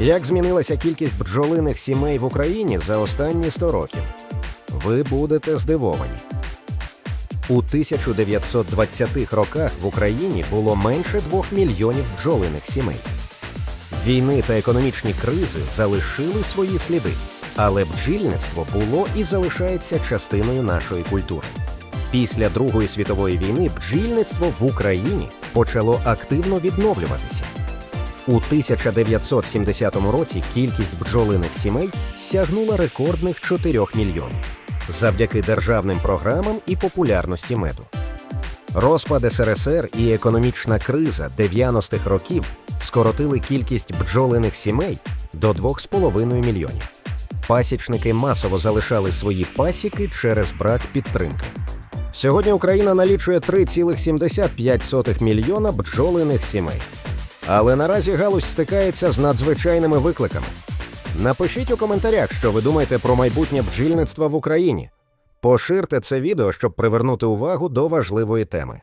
Як змінилася кількість бджолиних сімей в Україні за останні 100 років? Ви будете здивовані. У 1920-х роках в Україні було менше 2 мільйонів бджолиних сімей. Війни та економічні кризи залишили свої сліди, але бджільництво було і залишається частиною нашої культури. Після Другої світової війни бджільництво в Україні почало активно відновлюватися. У 1970 році кількість бджолиних сімей сягнула рекордних 4 мільйонів завдяки державним програмам і популярності меду. Розпад СРСР і економічна криза 90-х років скоротили кількість бджолиних сімей до 2,5 мільйонів. Пасічники масово залишали свої пасіки через брак підтримки. Сьогодні Україна налічує 3,75 мільйона бджолиних сімей. Але наразі галузь стикається з надзвичайними викликами. Напишіть у коментарях, що ви думаєте про майбутнє бджільництва в Україні. Поширте це відео, щоб привернути увагу до важливої теми.